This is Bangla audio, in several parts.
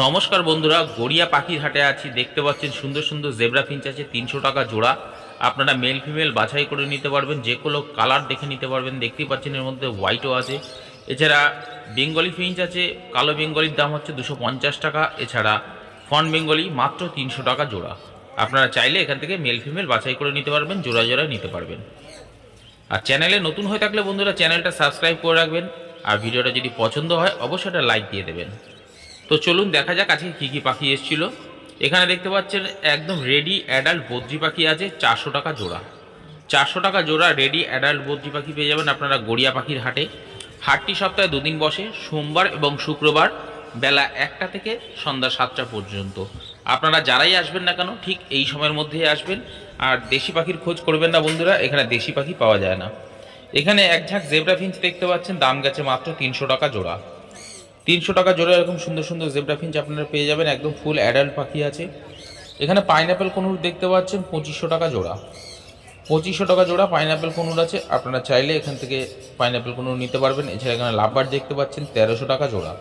নমস্কার বন্ধুরা, গড়িয়া পাখির হাটে আছি। দেখতে পাচ্ছেন সুন্দর সুন্দর জেব্রা ফিঞ্চ আছে, তিনশো টাকা জোড়া। আপনারা মেল ফিমেল বাছাই করে নিতে পারবেন, যে কোনো কালার দেখে নিতে পারবেন। দেখতেই পাচ্ছেন এর মধ্যে হোয়াইটও আছে। এছাড়া বেঙ্গলি ফিঞ্চ আছে, কালো বেঙ্গলির দাম হচ্ছে দুশো টাকা। এছাড়া ফন বেঙ্গলি মাত্র তিনশো টাকা জোড়া। আপনারা চাইলে এখান থেকে মেল ফিমেল বাছাই করে নিতে পারবেন, জোড়া জোড়া নিতে পারবেন। আর চ্যানেলে নতুন হয়ে থাকলে বন্ধুরা চ্যানেলটা সাবস্ক্রাইব করে রাখবেন। আর ভিডিওটা যদি পছন্দ হয়, অবশ্যই একটা লাইক দিয়ে দেবেন। তো চলুন দেখা যাক আজকে কী কী পাখি এসেছিল। এখানে দেখতে পাচ্ছেন একদম রেডি অ্যাডাল্ট বদ্রি পাখি আছে, চারশো টাকা জোড়া। চারশো টাকা জোড়া রেডি অ্যাডাল্ট বদ্রি পাখি পেয়ে যাবেন আপনারা গড়িয়া পাখির হাটে। হাটটি সপ্তাহে দুদিন বসে, সোমবার এবং শুক্রবার বেলা একটা থেকে সন্ধ্যা সাতটা পর্যন্ত। আপনারা যারাই আসবেন না কেন, ঠিক এই সময়ের মধ্যেই আসবেন। আর দেশি পাখির খোঁজ করবেন না বন্ধুরা, এখানে দেশি পাখি পাওয়া যায় না। এখানে এক ঝাঁক জেব্রা ফিঞ্চ দেখতে পাচ্ছেন, দাম গেছে মাত্র তিনশো টাকা জোড়া। তিনশো টাকা জোড়া এরকম সুন্দর সুন্দর জেব্রা ফিঞ্চ আপনারা পেয়ে যাবেন। একদম ফুল অ্যাডাল্ট পাখি আছে। এখানে পাইনঅ্যাপেল কনুর দেখতে পাচ্ছেন, পঁচিশশো টাকা জোড়া। পঁচিশশো টাকা জোড়া পাইনঅ্যাপেল কনুর আছে। আপনারা চাইলে এখান থেকে পাইনঅ্যাপেল কনুর নিতে পারবেন। এছাড়া এখানে লাভবার দেখতে পাচ্ছেন, তেরোশো টাকা জোড়া।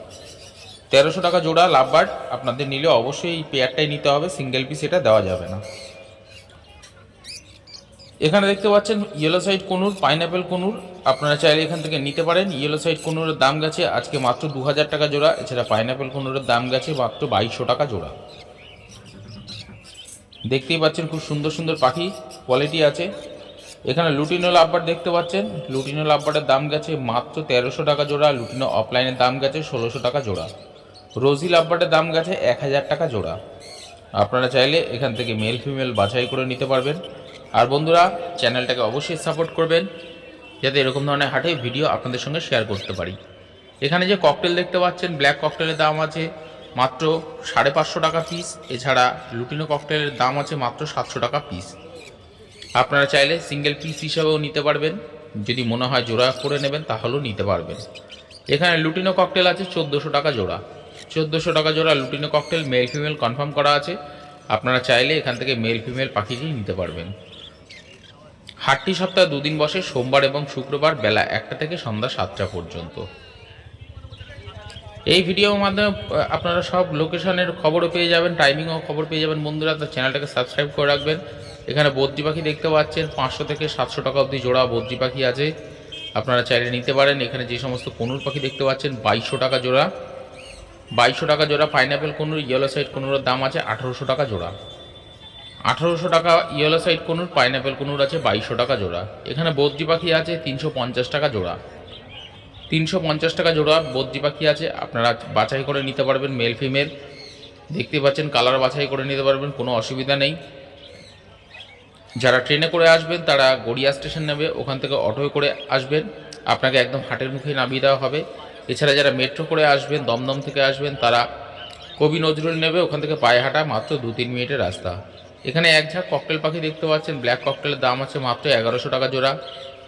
তেরোশো টাকা জোড়া লাভবার আপনাদের নিলে অবশ্যই এই পেয়ারটাই নিতে হবে সিঙ্গেল পিস এটা দেওয়া যাবে না। এখানে দেখতে পাচ্ছেন yellow side conure pineapple conure. আপনারা চাইলে এখান থেকে নিতে পারেন। ইয়েলো সাইড কনুরের দাম গেছে আজকে মাত্র দু হাজার টাকা জোড়া। এছাড়া পাইনঅ্যাপেল কনুরের দাম গেছে মাত্র বাইশশো টাকা জোড়া। দেখতেই পাচ্ছেন খুব সুন্দর সুন্দর পাখি কোয়ালিটি আছে। এখানে লুটিনো লাভবার দেখতে পাচ্ছেন। লুটিনো লাভবারের দাম গেছে মাত্র তেরোশো টাকা জোড়া। লুটিনো অফলাইনের দাম গেছে ষোলোশো টাকা জোড়া। রোজি লাভবারের দাম গেছে এক হাজার টাকা জোড়া। আপনারা চাইলে এখান থেকে মেল ফিমেল বাছাই করে নিতে পারবেন। আর বন্ধুরা, চ্যানেলটাকে অবশ্যই সাপোর্ট করবেন, যাতে এরকম ধরনের হাটে ভিডিও আপনাদের সঙ্গে শেয়ার করতে পারি। এখানে যে ককটেল দেখতে পাচ্ছেন ব্ল্যাক ককটেলের দাম আছে মাত্র সাড়ে পাঁচশো টাকা পিস এছাড়া লুটিনো ককটেলের দাম আছে মাত্র সাতশো টাকা পিস আপনারা চাইলে সিঙ্গেল পিস হিসাবেও নিতে পারবেন, যদি মনে হয় জোড়া করে নেবেন তাহলেও নিতে পারবেন। এখানে লুটিনো ককটেল আছে চোদ্দোশো টাকা জোড়া। চোদ্দোশো টাকা জোড়া lutino cocktail male female confirm করা আছে। আপনারা চাইলে এখান থেকে মেল ফিমেল পাখিটি নিতে পারবেন। হাটটি সপ্তাহে দুদিন বসে, সোমবার এবং শুক্রবার বেলা একটা থেকে সন্ধ্যা সাতটা পর্যন্ত। এই ভিডিওর মাধ্যমে আপনারা সব লোকেশনের খবরও পেয়ে যাবেন টাইমিংও খবর পেয়ে যাবেন। বন্ধুরা, তো চ্যানেলটাকে সাবস্ক্রাইব করে রাখবেন। এখানে বদ্রি পাখি দেখতে পাচ্ছেন, পাঁচশো থেকে সাতশো টাকা অবধি জোড়া বদ্রি পাখি আছে। আপনারা চাইলে নিতে পারেন, এখানে যে সমস্ত কনুর পাখি দেখতে পাচ্ছেন, বাইশশো টাকা জোড়া। বাইশশো টাকা জোড়া পাইনঅ্যাপেল কনুর ইয়েলো সাইড কনুরের দাম আছে আঠারোশো টাকা জোড়া। আঠারোশো টাকা yellow side conure pineapple conure আছে বাইশশো টাকা জোড়া। এখানে বদ্রি পাখি আছে তিনশো পঞ্চাশ টাকা জোড়া। তিনশো পঞ্চাশ টাকা জোড়া বদ্রি পাখি আছে, আপনারা বাছাই করে নিতে পারবেন, মেল ফিমেল। দেখতে পাচ্ছেন, কালার বাছাই করে নিতে পারবেন, কোনো অসুবিধা নেই। যারা ট্রেনে করে আসবেন, তারা গড়িয়া স্টেশন নেবে, ওখান থেকে অটোয় করে আসবেন। আপনাকে একদম হাটের মুখে নামিয়ে দেওয়া হবে। এছাড়া যারা মেট্রো করে আসবেন, দমদম থেকে আসবেন, তারা কবি নজরুল নেবে, ওখান থেকে পায়ে হাঁটা, মাত্র দু তিন মিনিটের রাস্তা। এখানে এক ঝাঁক ককটেল পাখি দেখতে পাচ্ছেন। ব্ল্যাক ককটেলের দাম আছে মাত্র এগারোশো টাকা জোড়া।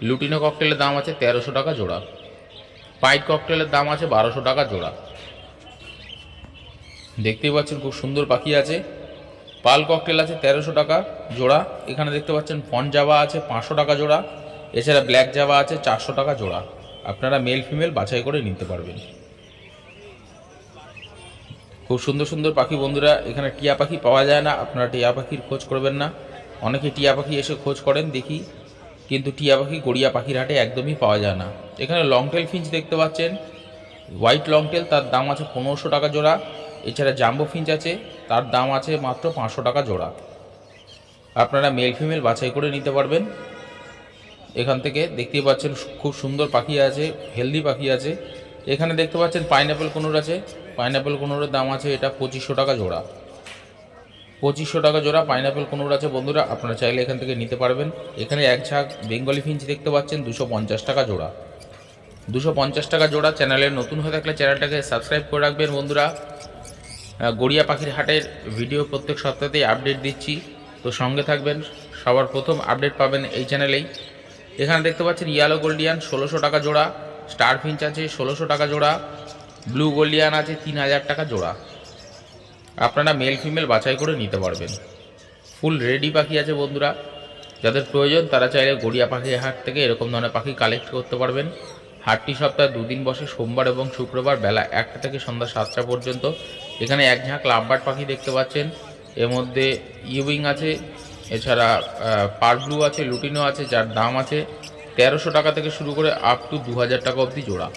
লুটিনো ককটেলের দাম আছে তেরোশো টাকা জোড়া। পাইট ককটেলের দাম আছে বারোশো টাকা জোড়া। দেখতেই পাচ্ছেন খুব সুন্দর পাখি আছে। পাল ককটেল আছে তেরোশো টাকা জোড়া। এখানে দেখতে পাচ্ছেন ফন জাভা আছে পাঁচশো টাকা জোড়া। এছাড়া ব্ল্যাক জাভা আছে চারশো টাকা জোড়া। আপনারা মেল ফিমেল বাছাই করে নিতে পারবেন। খুব সুন্দর সুন্দর পাখি বন্ধুরা, এখানে টিয়া পাখি পাওয়া যায় না, আপনারা টিয়া পাখির খোঁজ করবেন না। অনেকে টিয়া পাখি এসে খোঁজ করেন, দেখি। কিন্তু টিয়া পাখি গড়িয়া পাখির হাটে একদমই পাওয়া যায় না। এখানে লংটেল ফিঞ্চ দেখতে পাচ্ছেন। হোয়াইট লংটেল তার দাম আছে পনেরোশো টাকা জোড়া। এছাড়া জাম্বো ফিঞ্চ আছে, তার দাম আছে মাত্র পাঁচশো টাকা জোড়া। আপনারা মেল ফিমেল বাছাই করে নিতে পারবেন। এখান থেকে দেখতেই পাচ্ছেন, খুব সুন্দর পাখি আছে হেলদি পাখি আছে। এখানে দেখতে পাচ্ছেন পাইনঅ্যাপেল কোনুর আছে। পাইনঅ্যাপেল কোনুরের দাম আছে এটা পঁচিশশো টাকা জোড়া। পঁচিশশো টাকা জোড়া পাইনঅ্যাপেল কোনুর আছে বন্ধুরা, আপনারা চাইলে এখান থেকে নিতে পারবেন। এখানে এক ঝাঁক বেঙ্গলি ফিঞ্চ দেখতে পাচ্ছেন, দুশো পঞ্চাশ টাকা জোড়া। দুশো পঞ্চাশ টাকা জোড়া চ্যানেলে নতুন হয়ে থাকলে চ্যানেলটাকে সাবস্ক্রাইব করে রাখবেন বন্ধুরা। গড়িয়া পাখির হাটের ভিডিও প্রত্যেক সপ্তাহতেই আপডেট দিচ্ছি। তো সঙ্গে থাকবেন, সবার প্রথম আপডেট পাবেন এই চ্যানেলেই। এখানে দেখতে পাচ্ছেন ইয়ালো গোল্ডিয়ান ষোলোশো টাকা জোড়া। স্টার ফিঞ্চ আছে ষোলোশো টাকা জোড়া, ব্লু গোল্ডিয়ান আছে তিন হাজার টাকা জোড়া। আপনারা মেল ফিমেল বাছাই করে নিতে পারবেন। ফুল রেডি পাখি আছে বন্ধুরা। যাদের প্রয়োজন তারা চাইলে গড়িয়া পাখি হাট থেকে এরকম ধরনের পাখি কালেক্ট করতে পারবেন। হাটটি সপ্তাহে দুদিন বসে, সোমবার এবং শুক্রবার বেলা একটা থেকে সন্ধ্যা সাতটা পর্যন্ত। এখানে এক ঝাঁক লাভবার্ড পাখি দেখতে পাচ্ছেন। এর মধ্যে ইউইং আছে, এছাড়া পার ব্লু আছে, লুটিনো আছে, যার দাম আছে তেরোশো টাকা থেকে শুরু করে আপ টু দু হাজার টাকা অবধি জোড়া।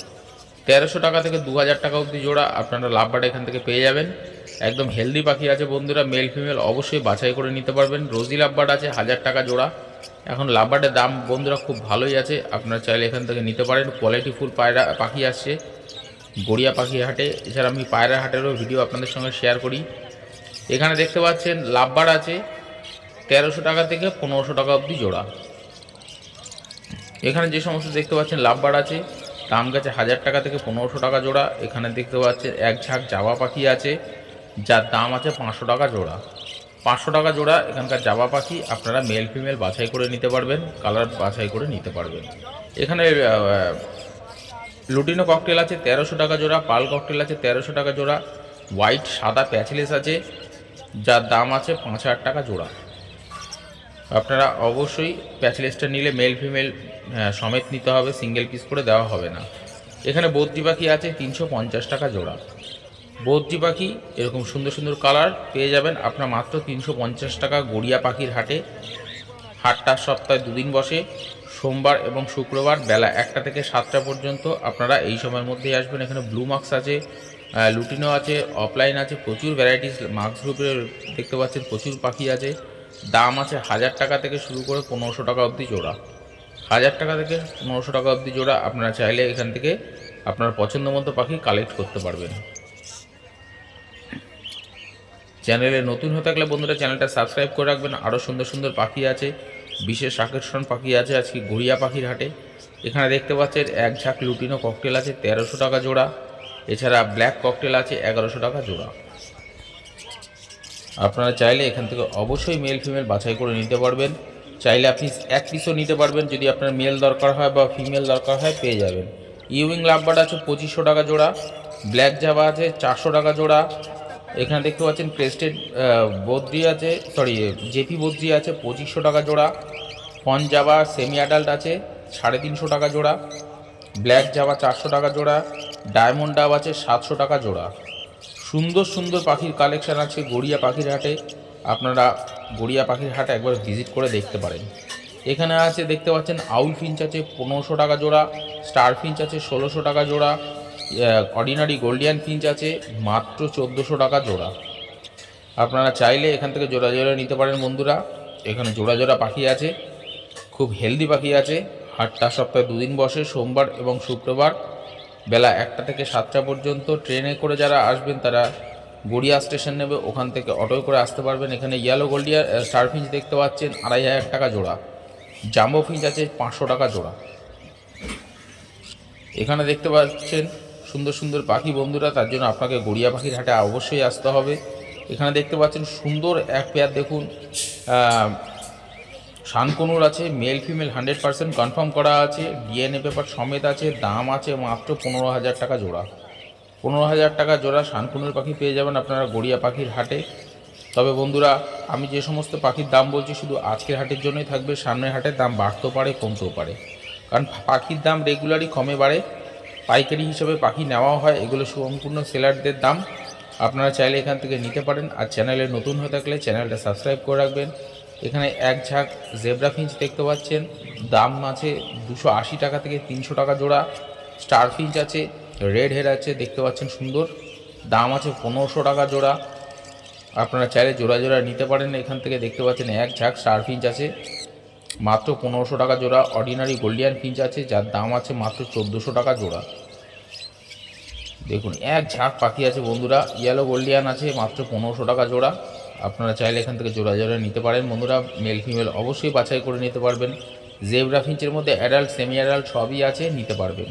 তেরোশো টাকা থেকে দু হাজার টাকা অবধি জোড়া আপনারা লাভবার্ড এখান থেকে পেয়ে যাবেন। একদম হেলদি পাখি আছে বন্ধুরা মেল ফিমেল অবশ্যই বাছাই করে নিতে পারবেন। রোজি লাভবার্ড আছে হাজার টাকা জোড়া। এখন লাভবার্ডের দাম বন্ধুরা খুব ভালোই আছে, আপনারা চাইলে এখান থেকে নিতে পারেন। কোয়ালিটি ফুল পায়রা পাখি আসছে, গড়িয়া পাখি হাটে। এছাড়া আমি পায়রা হাটেরও ভিডিও আপনাদের সঙ্গে শেয়ার করি। এখানে দেখতে পাচ্ছেন লাভবার্ড আছে তেরোশো টাকা থেকে পনেরোশো টাকা অবধি জোড়া। এখানে যে সমস্ত দেখতে পাচ্ছেন লাভবার্ড আছে দাম গেছে হাজার টাকা থেকে পনেরোশো টাকা জোড়া, এখানে দেখতে পাচ্ছেন এক ঝাঁক জাবা পাখি আছে, যার দাম আছে পাঁচশো টাকা জোড়া। পাঁচশো টাকা জোড়া, এখানকার জাবা পাখি আপনারা মেল ফিমেল বাছাই করে নিতে পারবেন কালার বাছাই করে নিতে পারবেন। এখানে লুটিনো ককটেল আছে তেরোশো টাকা জোড়া, পাল ককটেল আছে তেরোশো টাকা জোড়া হোয়াইট সাদা প্যাচলেস আছে, যার দাম আছে পাঁচ হাজার টাকা জোড়া। আপনারা অবশ্যই প্যাচলেসটা নিলে মেল ফিমেল সমেত নিতে হবে সিঙ্গেল পিস করে দেওয়া হবে না। এখানে বদ্রি পাখি আছে তিনশো পঞ্চাশ টাকা জোড়া। বদ্রি পাখি এরকম সুন্দর সুন্দর কালার পেয়ে যাবেন আপনার মাত্র তিনশো পঞ্চাশ টাকা গড়িয়া পাখির হাটে। হাটটা সপ্তাহে দুদিন বসে, সোমবার এবং শুক্রবার বেলা একটা থেকে সাতটা পর্যন্ত আপনারা এই সময়ের মধ্যেই আসবেন। এখানে ব্লু মার্কস আছে লুটিনো আছে অফলাইন আছে, প্রচুর ভ্যারাইটিস মার্কস গ্রুপের দেখতে পাচ্ছেন, প্রচুর পাখি আছে। দাম আছে হাজার টাকা থেকে শুরু করে পনেরোশো টাকা অবধি জোড়া। হাজার টাকা থেকে পনেরোশো টাকা অবধি জোড়া আপনারা চাইলে এখান থেকে আপনার পছন্দ মতো পাখি কালেক্ট করতে পারবেন। চ্যানেলে নতুন হয়ে থাকলে বন্ধুরা চ্যানেলটা সাবস্ক্রাইব করে রাখবেন। আরও সুন্দর সুন্দর পাখি আছে, বিশেষ আকর্ষণ পাখি আছে আজকে গড়িয়া পাখির হাটে। এখানে দেখতে পাচ্ছেন এক ঝাঁক লুটিনো ককটেল আছে তেরোশো টাকা জোড়া। এছাড়া ব্ল্যাক ককটেল আছে এগারোশো টাকা জোড়া। আপনারা চাইলে এখান থেকে অবশ্যই মেল ফিমেল বাছাই করে নিতে পারবেন। চাইলে আপনি এক পিসও নিতে পারবেন, যদি আপনার মেল দরকার হয় বা ফিমেল দরকার হয়, পেয়ে যাবেন। ইউইং লাভবার্ড আছে পঁচিশশো টাকা জোড়া ব্ল্যাক জাভা আছে চারশো টাকা জোড়া। এখানে দেখতে পাচ্ছেন ক্রেস্টেড বদ্রি আছে সরি জেপি বদ্রি আছে পঁচিশশো টাকা জোড়া। ফন জাভা সেমি অ্যাডাল্ট আছে সাড়ে তিনশো টাকা জোড়া। ব্ল্যাক জাভা চারশো টাকা জোড়া। ডায়মন্ড ডাব আছে সাতশো টাকা জোড়া। সুন্দর সুন্দর পাখির কালেকশন আছে, গড়িয়া পাখির হাটে। আপনারা গড়িয়া পাখির হাট একবার ভিজিট করে দেখতে পারেন। এখানে আছে, দেখতে পাচ্ছেন, আউল ফিঞ্চ আছে, পনেরোশো টাকা জোড়া স্টার ফিঞ্চ আছে, ষোলোশো টাকা জোড়া অর্ডিনারি গোল্ডিয়ান ফিঞ্চ আছে, মাত্র চোদ্দোশো টাকা জোড়া। আপনারা চাইলে এখান থেকে জোড়া জোড়া নিতে পারেন বন্ধুরা। এখানে জোড়া জোড়া পাখি আছে, খুব হেলদি পাখি আছে। হাটটা সপ্তাহে দুদিন বসে, সোমবার এবং শুক্রবার। বেলা একটা থেকে সাতটা পর্যন্ত ট্রেনে করে যারা আসবেন, তারা গড়িয়া স্টেশন নেবে। ওখান থেকে অটোয় করে আসতে পারবেন। এখানে ইয়েলো গোল্ডিয়া স্টার ফিঞ্চ দেখতে পাচ্ছেন, আড়াই হাজার টাকা জোড়া। জাম্বো ফিঞ্চ আছে, পাঁচশো টাকা জোড়া। এখানে দেখতে পাচ্ছেন, সুন্দর সুন্দর পাখি বন্ধুরা, তার জন্য আপনাকে গড়িয়া পাখির হাটে অবশ্যই আসতে হবে। এখানে দেখতে পাচ্ছেন সুন্দর এক পেয়ার, দেখুন শানকনুর আছে male female hundred percent confirm করা আছে ডিএনএ পেপার সমেত আছে, দাম আছে মাত্র পনেরো হাজার টাকা জোড়া। পনেরো হাজার টাকা জোড়া শানকুনুর পাখি পেয়ে যাবেন আপনারা গড়িয়া পাখির হাটে। তবে বন্ধুরা, আমি যে সমস্ত পাখির দাম বলছি, শুধু আজকের হাটের জন্যই থাকবে, সামনের হাটের দাম বাড়তেও পারে, কমতেও পারে। কারণ পাখির দাম রেগুলারই কমে বাড়ে। পাইকারি হিসেবে পাখি নেওয়া হয়, এগুলো সম্পূর্ণ সেলারদের দাম। আপনারা চাইলে এখান থেকে নিতে পারেন। আর চ্যানেলে নতুন হয়ে থাকলে চ্যানেলটা সাবস্ক্রাইব করে রাখবেন। এখানে এক ঝাঁক জেব্রা ফিঞ্চ দেখতে পাচ্ছেন। দাম আছে দুশো আশি টাকা থেকে তিনশো টাকা জোড়া। স্টার ফিঞ্চ আছে, রেড হেড আছে, দেখতে পাচ্ছেন সুন্দর। দাম আছে পনেরোশো টাকা জোড়া। আপনারা চাইলে জোড়া জোড়া নিতে পারেন এখান থেকে, দেখতে পাচ্ছেন এক ঝাঁক স্টার ফিঞ্চ আছে। মাত্র পনেরোশো টাকা জোড়া। অর্ডিনারি গোল্ডিয়ান ফিঞ্চ আছে, যার দাম আছে মাত্র চোদ্দোশো টাকা জোড়া। দেখুন, এক ঝাঁক পাখি আছে বন্ধুরা। ইয়েলো গোল্ডিয়ান আছে, মাত্র পনেরোশো টাকা জোড়া। আপনারা চাইলে এখান থেকে জোড়া জোড়া নিতে পারেন। বন্ধুরা মেল ফিমেল অবশ্যই বাছাই করে নিতে পারবেন। জেব্রা ফিঞ্চের মধ্যে অ্যাডাল্ট সেমি অ্যাডাল্ট সবই আছে, নিতে পারবেন।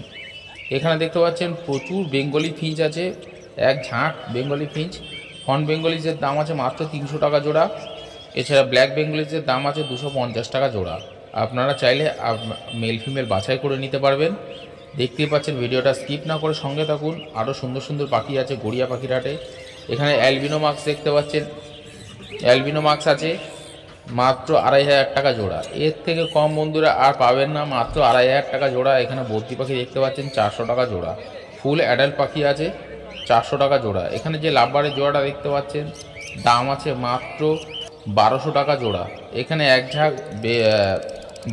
এখানে দেখতে পাচ্ছেন প্রচুর বেঙ্গলি ফিঞ্চ আছে। এক ঝাঁক বেঙ্গলি ফিঞ্চ হর্ন বেঙ্গলিজের দাম আছে মাত্র তিনশো টাকা জোড়া। এছাড়া ব্ল্যাক বেঙ্গলিজের দাম আছে দুশো পঞ্চাশ টাকা জোড়া। আপনারা চাইলে মেল ফিমেল বাছাই করে নিতে পারবেন। দেখতেই পাচ্ছেন ভিডিওটা স্কিপ না করে সঙ্গে থাকুন। আরও সুন্দর সুন্দর পাখি আছে গড়িয়া পাখির হাটে। এখানে অ্যালবিনো মাস্ক দেখতে পাচ্ছেন। অ্যালবিনো মাস্ক আছে, মাত্র আড়াই হাজার টাকা জোড়া। এর থেকে কম বন্ধুরা আর পাবেন না, মাত্র আড়াই হাজার টাকা জোড়া। এখানে বদ্রি পাখি দেখতে পাচ্ছেন, চারশো টাকা জোড়া। ফুল অ্যাডাল্ট পাখি আছে, চারশো টাকা জোড়া। এখানে যে লাভবারের জোড়াটা দেখতে পাচ্ছেন, দাম আছে মাত্র বারোশো টাকা জোড়া। এখানে এক ঝাঁক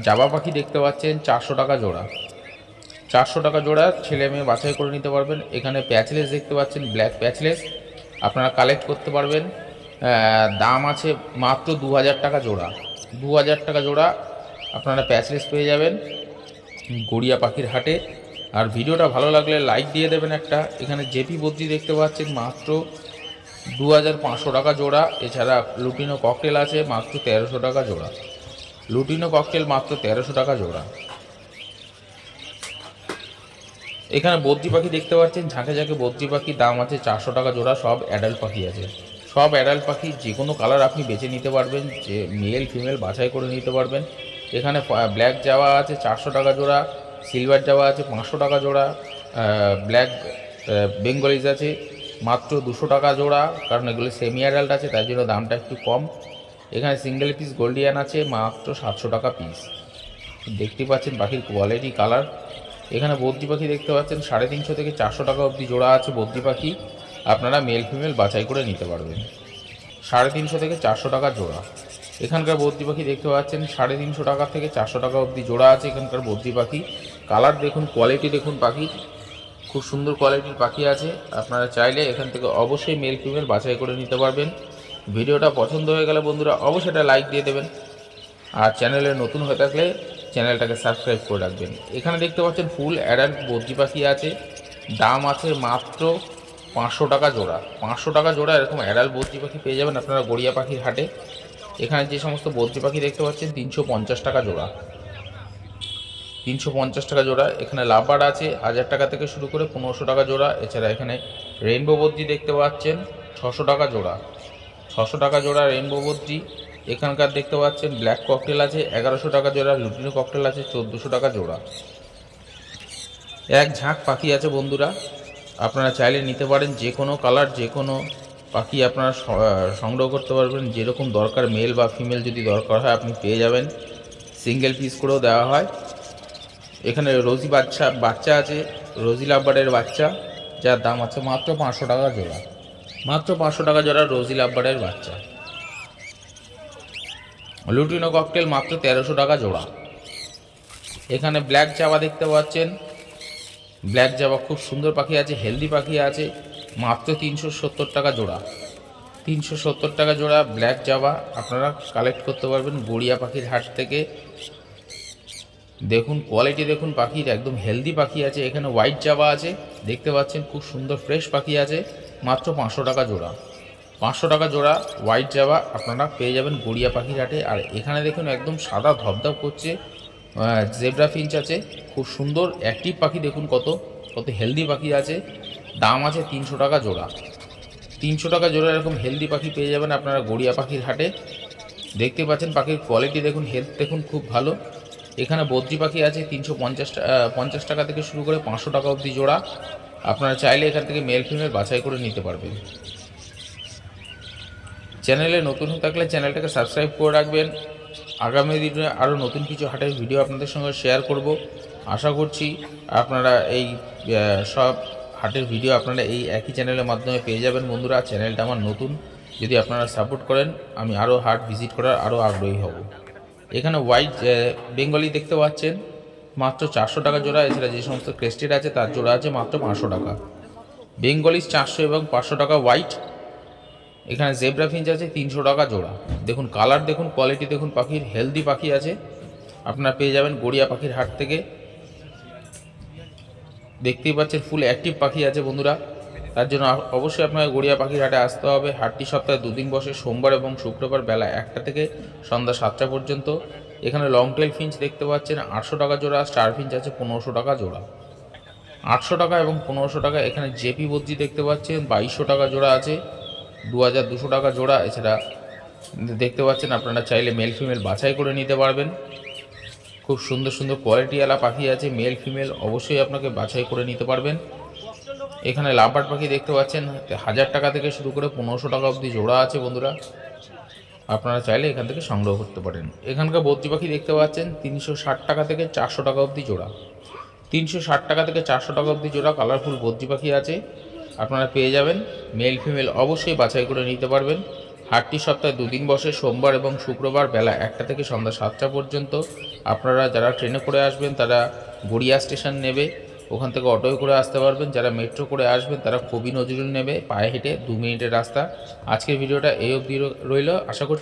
জাবা পাখি দেখতে পাচ্ছেন, চারশো টাকা জোড়া। চারশো টাকা জোড়া, ছেলে মেয়ে বাছাই করে নিতে পারবেন। এখানে প্যাচলেস দেখতে পাচ্ছেন, ব্ল্যাক প্যাচলেস। আপনারা কালেক্ট করতে পারবেন। দাম আছে মাত্র দু হাজার টাকা জোড়া। দু হাজার টাকা জোড়া আপনারা প্যাচলেস পেয়ে যাবেন গড়িয়া পাখির হাটে। আর ভিডিওটা ভালো লাগলে লাইক দিয়ে দেবেন একটা। এখানে জেপি বদ্রি দেখতে পাচ্ছেন, মাত্র দু হাজার পাঁচশো টাকা জোড়া। এছাড়া লুটিনো ককটেল আছে, মাত্র তেরোশো টাকা জোড়া। লুটিনো ককটেল মাত্র তেরোশো টাকা জোড়া। এখানে বদ্রি পাখি দেখতে পাচ্ছেন, ঝাঁকে ঝাঁকে বদ্রি পাখির দাম আছে চারশো টাকা জোড়া, সব অ্যাডাল্ট পাখি আছে। সব অ্যাডাল্ট পাখি, যে কোনো কালার আপনি বেছে নিতে পারবেন, যে মেল, ফিমেল বাছাই করে নিতে পারবেন। এখানে ব্ল্যাক যাওয়া আছে, চারশো টাকা জোড়া। সিলভার যাওয়া আছে, পাঁচশো টাকা জোড়া। ব্ল্যাক বেঙ্গলিজ আছে, মাত্র দুশো টাকা জোড়া, কারণ এগুলো সেমি অ্যাডাল্ট আছে, তাই জন্য দামটা একটু কম। এখানে সিঙ্গেল পিস গোল্ডিয়ান আছে, মাত্র সাতশো টাকা পিস দেখতে পাচ্ছেন পাখির কোয়ালিটি কালার এখানে বদ্রি পাখি দেখতে পাচ্ছেন, সাড়ে তিনশো থেকে চারশো টাকা অবধি জোড়া আছে বদ্রি পাখি। আপনারা মেল ফিমেল বাছাই করে নিতে পারবেন। সাড়ে তিনশো থেকে চারশো টাকা জোড়া। এখানকার বদ্রি পাখি দেখতে পাচ্ছেন, সাড়ে তিনশো টাকা থেকে চারশো টাকা অবধি জোড়া আছে এখানকার বদ্রি পাখি। কালার দেখুন কোয়ালিটি দেখুন পাখির খুব সুন্দর কোয়ালিটির পাখি আছে। আপনারা চাইলে এখান থেকে অবশ্যই মেল ফিমেল বাছাই করে নিতে পারবেন। ভিডিওটা পছন্দ হয়ে গেলে বন্ধুরা অবশ্যই এটা লাইক দিয়ে দেবেন। আর চ্যানেলে নতুন হয়ে থাকলে চ্যানেলটাকে সাবস্ক্রাইব করে রাখবেন। এখানে দেখতে পাচ্ছেন ফুল অ্যাডাল্ট বদ্রি পাখি আছে। দাম আছে মাত্র পাঁচশো টাকা জোড়া। পাঁচশো টাকা জোড়া এরকম অ্যাডাল বদ্রি পাখি পেয়ে যাবেন আপনারা গড়িয়া পাখির হাটে। এখানে যে সমস্ত বদ্রি পাখি দেখতে পাচ্ছেন, তিনশো পঞ্চাশ টাকা জোড়া। তিনশো পঞ্চাশ টাকা জোড়া। এখানে লাভবার আছে, হাজার টাকা থেকে শুরু করে পনেরোশো টাকা জোড়া। এছাড়া এখানে রেইনবো বদ্রি দেখতে পাচ্ছেন, ছশো টাকা জোড়া। ছশো টাকা জোড়া রেইনবো বদ্রি। এখানকার দেখতে পাচ্ছেন, ব্ল্যাক ককটেল আছে, এগারোশো টাকা জোড়া। লুটিনো ককটেল আছে, চোদ্দোশো টাকা জোড়া। এক ঝাঁক পাখি আছে বন্ধুরা। আপনারা চাইলে নিতে পারেন যে কোনো কালার যে কোনো পাখি আপনারা সংগ্রহ করতে পারবেন। যেরকম দরকার মেল বা ফিমেল যদি দরকার হয় আপনি পেয়ে যাবেন। সিঙ্গেল পিস করেও দেওয়া হয়। এখানে রোজি বাচ্চা বাচ্চা আছে, রোজি লাভবারের বাচ্চা, যার দাম আছে মাত্র পাঁচশো টাকা জোড়া। মাত্র পাঁচশো টাকা জোড়া রোজি লাভবারের বাচ্চা। লুটিনো ককটেল মাত্র তেরোশো টাকা জোড়া। এখানে ব্ল্যাক জাবা দেখতে পাচ্ছেন। ব্ল্যাক জাবা খুব সুন্দর পাখি আছে হেলদি পাখি আছে, মাত্র তিনশো সত্তর টাকা জোড়া। তিনশো সত্তর টাকা জোড়া ব্ল্যাক জাবা, আপনারা কালেক্ট করতে পারবেন গড়িয়া পাখির হাট থেকে। দেখুন কোয়ালিটি দেখুন, পাখির একদম হেলদি পাখি আছে, এখানে হোয়াইট জাবা আছে, দেখতে পাচ্ছেন খুব সুন্দর ফ্রেশ পাখি আছে, মাত্র পাঁচশো টাকা জোড়া। পাঁচশো টাকা জোড়া হোয়াইট জাবা আপনারা পেয়ে যাবেন গড়িয়া পাখির হাটে। আর এখানে দেখুন একদম সাদা ধপধপ করছে জেব্রা ফিঞ্চ আছে, খুব সুন্দর অ্যাক্টিভ পাখি দেখুন কত কত হেলদি পাখি আছে। দাম আছে তিনশো টাকা জোড়া। তিনশো টাকা জোড়া এরকম হেলদি পাখি পেয়ে যাবেন আপনারা গড়িয়া পাখির হাটে। দেখতে পাচ্ছেন পাখির কোয়ালিটি দেখুন হেলথ দেখুন খুব ভালো। এখানে বদ্রি পাখি আছে তিনশো পঞ্চাশ পঞ্চাশ টাকা থেকে শুরু করে পাঁচশো টাকা অবধি জোড়া। আপনারা চাইলে এখান থেকে মেল ফিমেল বাছাই করে নিতে পারবেন। চ্যানেলে নতুন থাকলে চ্যানেলটাকে সাবস্ক্রাইব করে রাখবেন। আগামী দিনে আরও নতুন কিছু হাটের ভিডিও আপনাদের সঙ্গে শেয়ার করব। আশা করছি আপনারা এই সব হাটের ভিডিও আপনারা এই একই চ্যানেলের মাধ্যমে পেয়ে যাবেন। বন্ধুরা, চ্যানেলটা আমার নতুন। যদি আপনারা সাপোর্ট করেন, আমি আরও হাট ভিজিট করার আরও আগ্রহী হব। এখানে হোয়াইট বেঙ্গলি দেখতে পাচ্ছেন। মাত্র চারশো টাকা জোড়া। এছাড়া যে সমস্ত ক্রেস্টেড আছে, তার জোড়া আছে মাত্র পাঁচশো টাকা। বেঙ্গলিস চারশো এবং পাঁচশো টাকা হোয়াইট। এখানে জেব্রা ফিঞ্চ আছে, তিনশো টাকা জোড়া। দেখুন কালার দেখুন কোয়ালিটি দেখুন পাখির হেলদি পাখি আছে। আপনারা পেয়ে যাবেন গড়িয়া পাখির হাট থেকে। দেখতেই পাচ্ছেন ফুল অ্যাক্টিভ পাখি আছে বন্ধুরা। তার জন্য অবশ্যই আপনাকে গড়িয়া পাখির হাটে আসতে হবে। হাটটি সপ্তাহে দুদিন বসে, সোমবার এবং শুক্রবার বেলা একটা থেকে সন্ধ্যা সাতটা পর্যন্ত। এখানে লং টেল ফিঞ্চ দেখতে পাচ্ছেন, আটশো টাকা জোড়া স্টার ফিঞ্চ আছে পনেরোশো টাকা জোড়া। আটশো টাকা এবং পনেরোশো টাকা, এখানে জেপি বদ্রি দেখতে পাচ্ছেন, বাইশশো টাকা জোড়া আছে। দু হাজার দুশো টাকা জোড়া, এছাড়া দেখতে পাচ্ছেন আপনারা চাইলে মেল ফিমেল বাছাই করে নিতে পারবেন। খুব সুন্দর সুন্দর কোয়ালিটিওয়ালা পাখি আছে মেল ফিমেল অবশ্যই আপনাকে বাছাই করে নিতে পারবেন। এখানে লাম্বার পাখি দেখতে পাচ্ছেন, হাজার টাকা থেকে শুরু করে পনেরোশো টাকা অবধি জোড়া আছে বন্ধুরা। আপনারা চাইলে এখান থেকে সংগ্রহ করতে পারেন। এখানকার বদ্রি পাখি দেখতে পাচ্ছেন, তিনশো ষাট টাকা থেকে চারশো টাকা অবধি জোড়া। তিনশো ষাট টাকা থেকে চারশো টাকা অবধি জোড়া কালারফুল বদ্রি পাখি আছে। আপনারা পেয়ে যাবেন। মেল ফিমেল অবশ্যই বাছাই করে নিতে পারবেন। হাটটি সপ্তাহে দুদিন বসে, সোমবার এবং শুক্রবার বেলা একটা থেকে সন্ধ্যা সাতটা পর্যন্ত। আপনারা যারা ট্রেনে করে আসবেন, তারা গড়িয়া স্টেশন নেবে। ওখান থেকে অটোয় করে আসতে পারবেন। যারা মেট্রো করে আসবেন, তারা কবি নজরুল নেবে। পায়ে হেঁটে দু মিনিটের রাস্তা। আজকের ভিডিওটা এই অবধি রইল। আশা করছি